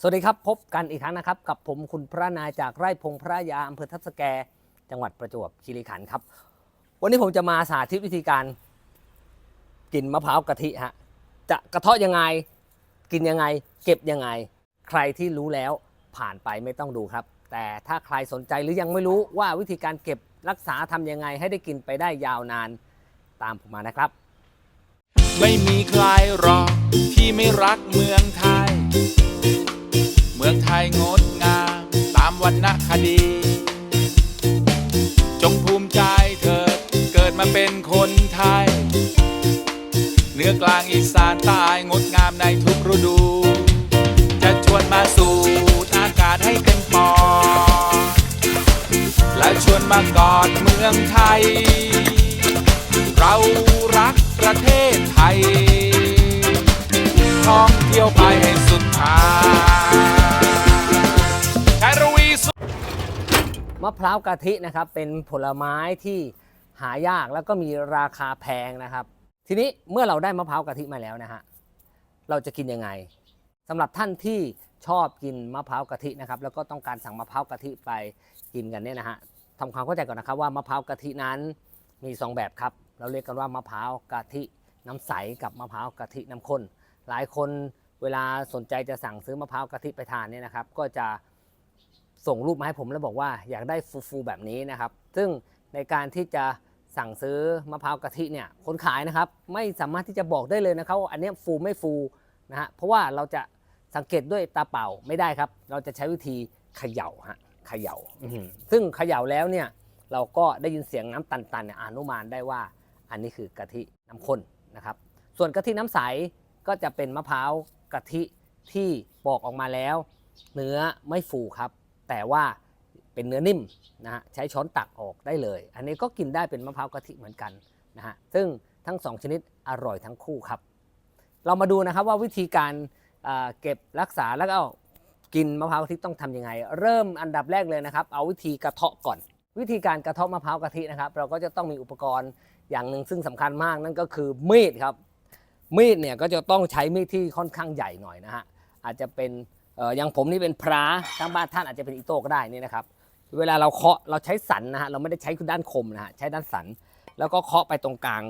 สวัสดีครับ พบกันอีกครั้งนะครับ กับผมคุณพระนายจากไร่พงพระยาอำเภอทับสแก จังหวัดประจวบคีรีขันธ์ครับ วันนี้ผมจะมาสาธิตวิธีการ กินมะพร้าวกะทิฮะจะกระเทาะยังไง กินยังไง เก็บยังไง ใครที่รู้แล้วผ่านไปไม่ต้องดูครับ แต่ถ้าใครสนใจหรือยังไม่รู้ว่าวิธีการเก็บรักษาทำยังไง ให้ได้กินไปได้ยาวนานตามผมมานะครับไม่มีใครรอที่ไม่รักเมืองไทย เมืองไทยงดงามตามวรรณคดี จงภูมิใจเถิดเกิดมาเป็นคนไทย เหนือกลางอีสานใต้งดงามในทุกฤดู จะชวนมาสูดอากาศให้เต็มปอดและชวนมากอดเมืองไทย เรารักประเทศไทย ท่องเที่ยวไปให้สุดทาง มะพร้าวกะทินะครับเป็นผลไม้ที่หายากแล้วก็มีราคาแพงนะครับ ทีนี้เมื่อเราได้มะพร้าวกะทิมาแล้วนะฮะเราจะกินยังไงสำหรับท่านที่ชอบกินมะพร้าวกะทินะครับแล้วก็ต้องการสั่งมะพร้าวกะทิไปกินกันเนี่ยนะฮะทำความเข้าใจก่อนนะครับว่ามะพร้าวกะทินั้นมีสองแบบครับ เราเรียกกันว่ามะพร้าวกะทิน้ำใสกับมะพร้าวกะทิน้ำข้น หลายคนเวลาสนใจจะสั่งซื้อมะพร้าวกะทิไปทานเนี่ยนะครับ ก็จะ ส่งรูปมาให้ผมแล้วบอกว่าอยากได้ฟูๆแบบนี้นะครับ ซึ่งในการที่จะสั่งซื้อมะพร้าวกะทิเนี่ยคนขายนะครับ ไม่สามารถที่จะบอกได้เลยนะครับว่าอันนี้ฟูไม่ฟูนะฮะเพราะว่าเราจะสังเกตด้วยตาเปล่าไม่ได้ครับ เราจะใช้วิธีเขย่าฮะเขย่าอื้อหือซึ่งเขย่าแล้วเนี่ยเราก็ได้ยินเสียงน้ำตันๆเนี่ยอนุมานได้ว่า อันนี้คือกะทิน้ำข้นนะครับ ส่วนกะทิน้ำใสก็จะเป็นมะพร้าวกะทิที่ปอกออกมาแล้ว เนื้อไม่ฟูครับ แต่ว่าเป็นเนื้อนิ่มนะฮะใช้ช้อนตักออกได้เลย อันนี้ก็กินได้เป็นมะพร้าวกะทิเหมือนกันนะฮะซึ่งทั้งสองชนิดอร่อยทั้งคู่ครับ เรามาดูนะครับว่าวิธีการเอ่อเก็บรักษาแล้วก็ากินมะพร้าวกะทิต้องทำยังไง เริ่มอันดับแรกเลยนะครับ เอาวิธีกระเทาะก่อน วิธีการกระเทาะมะพร้าวกะทินะครับ เราก็จะต้องมีอุปกรณ์อย่างหนึ่งซึ่งสำคัญมากนั่นก็คือมีดครับมีดเนี่ยก็จะต้องใช้มีดที่ค่อนข้างใหญ่หน่อยนะฮะอาจจะเป็น อย่างผมนี่เป็นพระทางบ้านท่านอาจจะเป็นอีโต้ก็ได้นี่นะครับ เวลาเราเคาะเราใช้สันนะฮะเราไม่ได้ใช้ด้านคมนะฮะใช้ด้านสัน แล้วก็เคาะไปตรงกลาง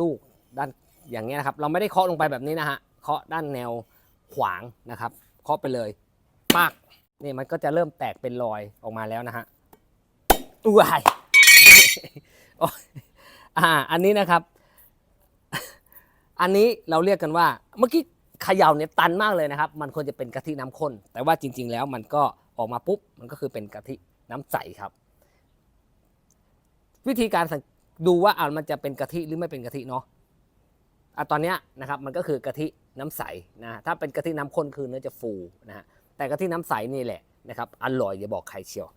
ลูกด้านอย่างเงี้ยนะครับ เราไม่ได้เคาะลงไปแบบนี้นะฮะเคาะด้านแนวขวางนะครับ เคาะไปเลยปักนี่มันก็จะเริ่มแตกเป็นรอยออกมาแล้วนะฮะอุ้ยโอ้ยอ่าอันนี้นะครับ อันนี้เราเรียกกันว่าเมื่อกี้ เขย่าเนี่ยตันมากเลยนะครับ มันควรจะเป็นกะทิน้ำข้น แต่ว่าจริง ๆ แล้วมันก็ออกมาปุ๊บมันก็คือเป็นกะทิน้ำใสครับ วิธีการดูว่าอ่ามันจะเป็นกะทิหรือไม่เป็นกะทิเนาะอะตอนเนี้ยนะครับมันก็คือกะทิน้ำใสนะถ้าเป็นกะทิน้ำข้นคือเนื้อจะฟูนะฮะแต่กะทิน้ำใสนี่แหละนะครับอร่อยอย่าบอกใครเชียว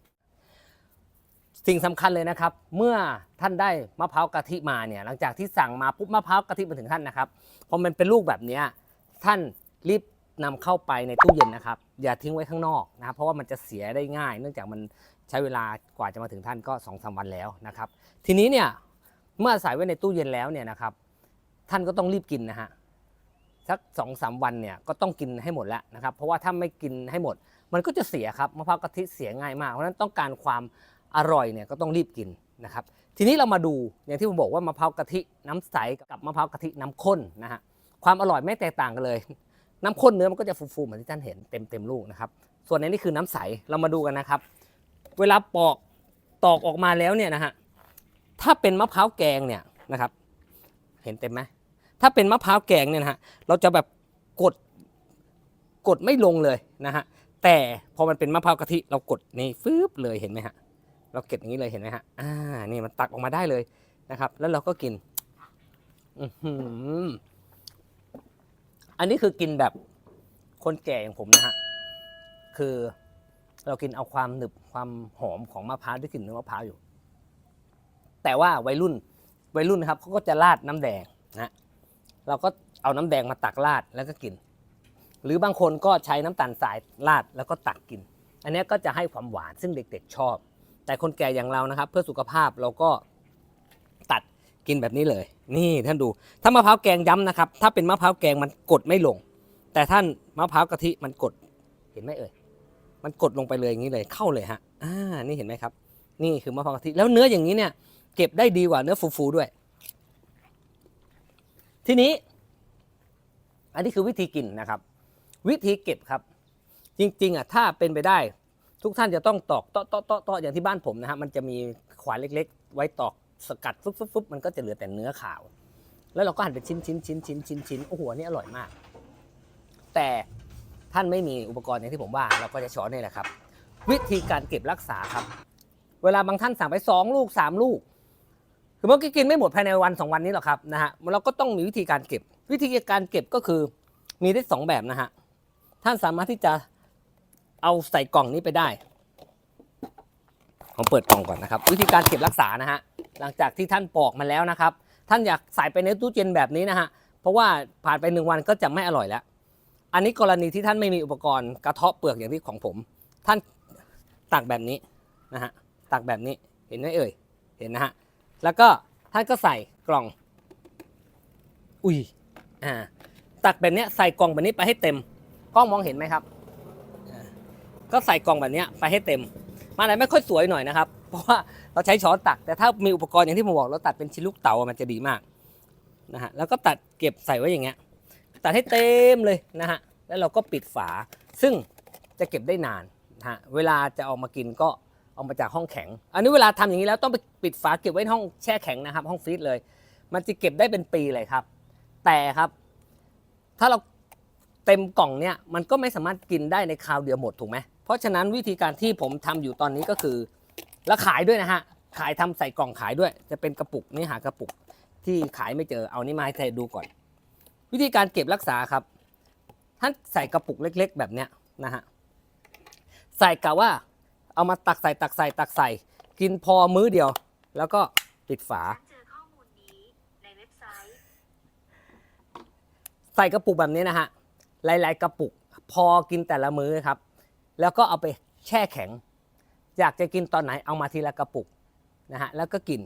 สิ่งสำคัญเลยนะครับ เมื่อท่านได้มะพร้าวกะทิมาเนี่ยหลังจากที่สั่งมาปุ๊บมะพร้าวกะทิมาถึงท่านนะครับพอมันเป็นลูกแบบเนี้ย ท่านรีบนำเข้าไปในตู้เย็นนะครับ อย่าทิ้งไว้ข้างนอกนะครับเพราะว่ามันจะเสียได้ง่าย เนื่องจากมันใช้เวลากว่าจะมาถึงท่านก็2อสวันแล้วนะครับ ทีนี้เนี่ยเมื่อใส่ไว้ในตู้เย็นแล้วเนี่ยนะครับ ท่านก็ต้องรีบกินนะฮะสักสองสามวันเนี่ยก็ต้องกินให้หมดแล้วนะครับ เพราะว่าถ้าไม่กินให้หมด มันก็จะเสียครับมะพร้าวกะทิเสียง่ายมากเพราะฉะนั้นต้องการความอร่อยเนี่ยก็ต้องรีบกินนะครับ ทีนี้เรามาดูอย่างที่ผมบอกว่ามะพร้าวกะทิน้ำใสกับมะพร้าวกะทิน้ำข้นนะฮะ ความอร่อยไม่แตกต่างกันเลย น้ำข้นเนื้อมันก็จะฟูๆเหมือนที่ท่านเห็นเต็มเต็มลูกนะครับ ส่วนในนี้คือน้ำใสเรามาดูกันนะครับ เวลาปอกตอกออกมาแล้วเนี่ยนะฮะถ้าเป็นมะพร้าวแกงเนี่ยนะครับ เห็นเต็มไหมถ้าเป็นมะพร้าวแกงเนี่ยนะฮะเราจะแบบกดกดไม่ลงเลยนะฮะแต่พอมันเป็นมะพร้าวกะทิเรากดนี่ฟืบเลยเห็นไหมฮะเราเก็บอย่างนี้เลยเห็นไหมฮะอ่านี่มันตักออกมาได้เลยนะครับ แล้วเราก็กิน อือหือ อันนี้คือกินแบบคนแก่อย่างผมนะฮะ คือเรากินเอาความหนึบความหอมของมะพร้าวที่กลิ่นเนื้อมะพร้าวอยู่ แต่ว่าวัยรุ่นวัยรุ่นครับเขาก็จะราดน้ำแดงนะเราก็เอาน้ำแดงมาตักราดแล้วก็กิน หรือบางคนก็ใช้น้ำตาลทรายราดแล้วก็ตักกิน อันนี้ก็จะให้ความหวานซึ่งเด็ก ๆ ชอบ แต่คนแก่อย่างเรานะครับ เพื่อสุขภาพเราก็ตัดกินแบบนี้เลย นี่ท่านดู ถ้ามะพร้าวแกงย้ำนะครับ ถ้าเป็นมะพร้าวแกงมันกดไม่ลง แต่ท่านมะพร้าวกะทิมันกด เห็นไหมเอ่ย มันกดลงไปเลยอย่างนี้เลย เข้าเลยฮะ อ่า นี่เห็นไหมครับ นี่คือมะพร้าวกะทิ แล้วเนื้ออย่างนี้เนี่ย เก็บได้ดีกว่าเนื้อฟูๆด้วย ทีนี้ อันนี้คือวิธีกินนะครับ วิธีเก็บครับ จริง ๆอะถ้าเป็นไปได้ ทุกท่านจะต้องตอกเตาะเตาะเตาะเตาะอย่างที่บ้านผมนะฮะ มันจะมีขวานเล็ก ๆ ไว้ตอก สกัดฟึบฟึบฟึบมันก็จะเหลือแต่เนื้อขาว แล้วเราก็หั่นเป็นชิ้นชิ้นชิ้นชิ้นชิ้นชิ้นโอ้โหนี่อร่อยมาก แต่ท่านไม่มีอุปกรณ์อย่างที่ผมว่า เราก็จะช้อนนี่แหละครับ วิธีการเก็บรักษาครับ เวลาบางท่านสั่งไปสองลูกสามลูก คือเมื่อกี้กินไม่หมดภายในวันสองวันนี้หรอกครับนะฮะเราก็ต้องมีวิธีการเก็บ วิธีการเก็บก็คือมีได้สองแบบนะฮะท่านสามารถที่จะเอาใส่กล่องนี้ไปได้ ผมเปิดกล่องก่อนนะครับ วิธีการเก็บรักษานะฮะ หลังจากที่ท่านปอกมาแล้วนะครับ ท่านอยากใส่ไปในตู้เย็นแบบนี้นะฮะ เพราะว่าผ่านไปหนึ่งวันก็จะไม่อร่อยแล้ว อันนี้กรณีที่ท่านไม่มีอุปกรณ์กระเทาะเปลือกอย่างที่ของผม ท่านตักแบบนี้นะฮะ ตักแบบนี้ เห็นไหมเอ่ย เห็นนะฮะ แล้วก็ท่านก็ใส่กล่อง อุ้ย อ่า ตักแบบนี้ใส่กล่องแบบนี้ไปให้เต็ม กล้องมองเห็นไหมครับ ก็ใส่กล่องแบบนี้ไปให้เต็ม มาไหนไม่ค่อยสวยหน่อยนะครับ เพราะว่าเราใช้ช้อนตัก แต่ถ้ามีอุปกรณ์อย่างที่ผมบอกเราตัดเป็นชิ้นลูกเต๋ามันจะดีมากนะฮะแล้วก็ตัดเก็บใส่ไว้อย่างเงี้ยตัดให้เต็มเลยนะฮะแล้วเราก็ปิดฝา ซึ่งจะเก็บได้นานนะฮะเวลาจะเอามากินก็เอามาจากห้องแข็ง อันนี้เวลาทำอย่างนี้แล้วต้องไปปิดฝาเก็บไว้ห้องแช่แข็งนะครับ ห้องฟรีซเลย มันจะเก็บได้เป็นปีเลยครับ แต่ครับถ้าเราเต็มกล่องเนี่ยมันก็ไม่สามารถกินได้ในคราวเดียวหมดถูกไหมเพราะฉะนั้นวิธีการที่ผมทำอยู่ตอนนี้ก็คือ แล้วขายด้วยนะฮะ ขายทำใส่กล่องขายด้วย จะเป็นกระปุกนี่หากระปุกที่ขายไม่เจอเอานี่มาให้เธอดูก่อน วิธีการเก็บรักษาครับ ท่านใส่กระปุกเล็ก ๆ แบบเนี้ยนะฮะใส่กะว่าเอามาตักใส่ตักใส่ตักใส่ กินพอมื้อเดียว แล้วก็ปิดฝา เจอข้อมูลนี้ในเว็บไซต์ใส่กระปุกแบบนี้นะฮะหลาย ๆ กระปุกพอกินแต่ละมื้อครับ แล้วก็เอาไปแช่แข็ง อยากจะกินตอนไหนเอามาทีละกระปุกนะฮะแล้วก็กิน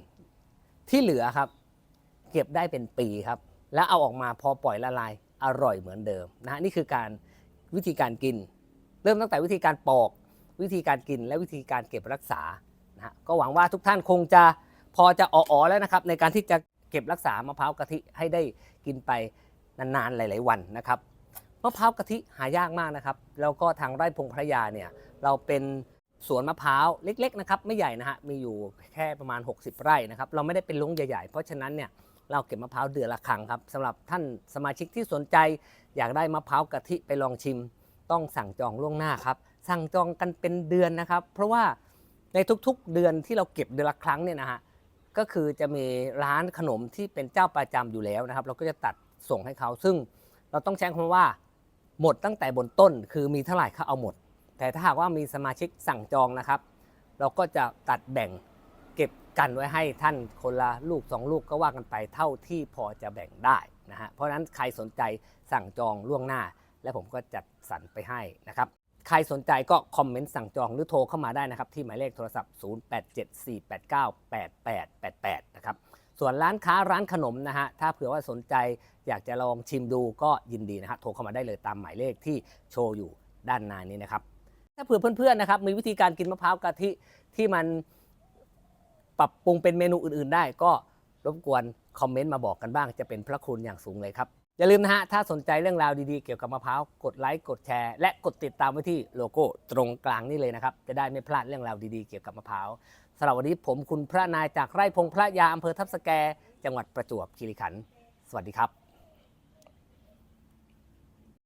ที่เหลือครับ เก็บได้เป็นปีครับ แล้วเอาออกมาพอปล่อยละลายอร่อยเหมือนเดิมนะฮะนี่คือการวิธีการกิน เริ่มตั้งแต่วิธีการปอก วิธีการกินและวิธีการเก็บรักษานะฮะก็หวังว่าทุกท่านคงจะพอจะอ๋อๆแล้วนะครับ ในการที่จะเก็บรักษามะพร้าวกะทิให้ได้กินไปนานๆหลาย ๆ วันนะครับมะพร้าวกะทิหายากมากนะครับ แล้วก็ทางไร่พงพระยาเนี่ยเราเป็น สวนมะพร้าวเล็กๆนะครับไม่ใหญ่นะฮะมีอยู่แค่ประมาณ 60 ไร่นะครับเราไม่ได้เป็นลุงใหญ่ๆ เพราะฉะนั้นเนี่ยเราเก็บมะพร้าวเดือนละครั้งครับสำหรับท่านสมาชิกที่สนใจ อยากได้มะพร้าวกะทิไปลองชิม ต้องสั่งจองล่วงหน้าครับสั่งจองกันเป็นเดือนนะครับ เพราะว่าในทุกๆเดือนที่เราเก็บเดือนละครั้งเนี่ยนะฮะก็คือจะมีร้านขนมที่เป็นเจ้าประจำอยู่แล้วนะครับ เราก็จะตัดส่งให้เขาซึ่งเราต้องใช้งคำว่า หมดตั้งแต่บนต้น คือมีเท่าไหร่เขาเอาหมด แต่ถ้าหากว่ามีสมาชิกสั่งจองนะครับ เราก็จะตัดแบ่งเก็บกันไว้ให้ท่านคนละลูกสองลูกก็ว่ากันไปเท่าที่พอจะแบ่งได้นะฮะเพราะฉะนั้นใครสนใจสั่งจองล่วงหน้า และผมก็จัดสรรไปให้นะครับใครสนใจก็คอมเมนต์สั่งจองหรือโทรเข้ามาได้นะครับ ที่หมายเลขโทรศัพท์ 0874898888 นะครับ ส่วนร้านค้าร้านขนมนะฮะ ถ้าเผื่อว่าสนใจอยากจะลองชิมดูก็ยินดีนะครับโทรเข้ามาได้เลยตามหมายเลขที่โชว์อยู่ด้านหน้านี้นะครับ ถ้าเผื่อเพื่อนๆนะครับมีวิธีการกินมะพร้าวกะทิที่มันปรับปรุงเป็นเมนูอื่นๆ ได้ก็รบกวนคอมเมนต์มาบอกกันบ้างจะเป็นพระคุณอย่างสูงเลยครับ อย่าลืมนะฮะ ถ้าสนใจเรื่องราวดีๆ เกี่ยวกับมะพร้าว กดไลค์ กดแชร์ และกดติดตามไว้ที่โลโก้ตรงกลางนี่เลยนะครับ จะได้ไม่พลาดเรื่องราวดีๆ เกี่ยวกับมะพร้าวสำหรับวันนี้ผมคุณพระนายจากไร่พงพระยาอำเภอทับสแก จังหวัดประจวบคีรีขันธ์สวัสดีครับ